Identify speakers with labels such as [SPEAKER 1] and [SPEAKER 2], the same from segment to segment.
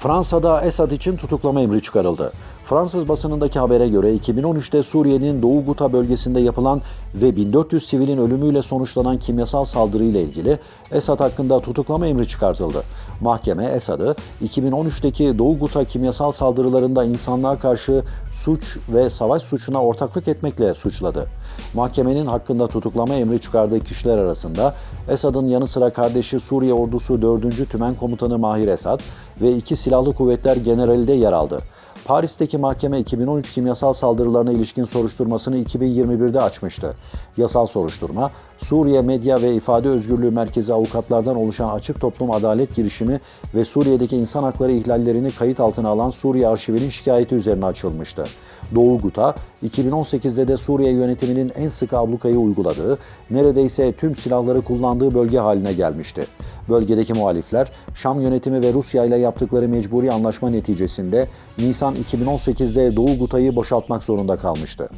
[SPEAKER 1] Fransa'da Esad için tutuklama emri çıkarıldı. Fransız basınındaki habere göre 2013'te Suriye'nin Doğu Guta bölgesinde yapılan ve 1400 sivilin ölümüyle sonuçlanan kimyasal saldırıyla ilgili Esad hakkında tutuklama emri çıkartıldı. Mahkeme Esad'ı 2013'teki Doğu Guta kimyasal saldırılarında insanlığa karşı suç ve savaş suçuna ortaklık etmekle suçladı. Mahkemenin hakkında tutuklama emri çıkardığı kişiler arasında Esad'ın yanı sıra kardeşi Suriye Ordusu 4. Tümen Komutanı Mahir Esad ve iki silahlı kuvvetler generali de yer aldı. Paris'teki mahkeme 2013 kimyasal saldırılarına ilişkin soruşturmasını 2021'de açmıştı. Yasal soruşturma, Suriye Medya ve İfade Özgürlüğü Merkezi avukatlardan oluşan Açık Toplum Adalet Girişimi ve Suriye'deki insan hakları ihlallerini kayıt altına alan Suriye Arşivi'nin şikayeti üzerine açılmıştı. Doğu Guta, 2018'de de Suriye yönetiminin en sıkı ablukayı uyguladığı, neredeyse tüm silahları kullandığı bölge haline gelmişti. Bölgedeki muhalifler, Şam yönetimi ve Rusya ile yaptıkları mecburi anlaşma neticesinde Nisan 2018'de Doğu Guta'yı boşaltmak zorunda kalmıştı.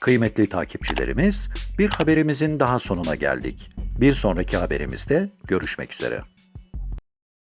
[SPEAKER 1] Kıymetli takipçilerimiz, bir haberimizin daha sonuna geldik. Bir sonraki haberimizde görüşmek üzere.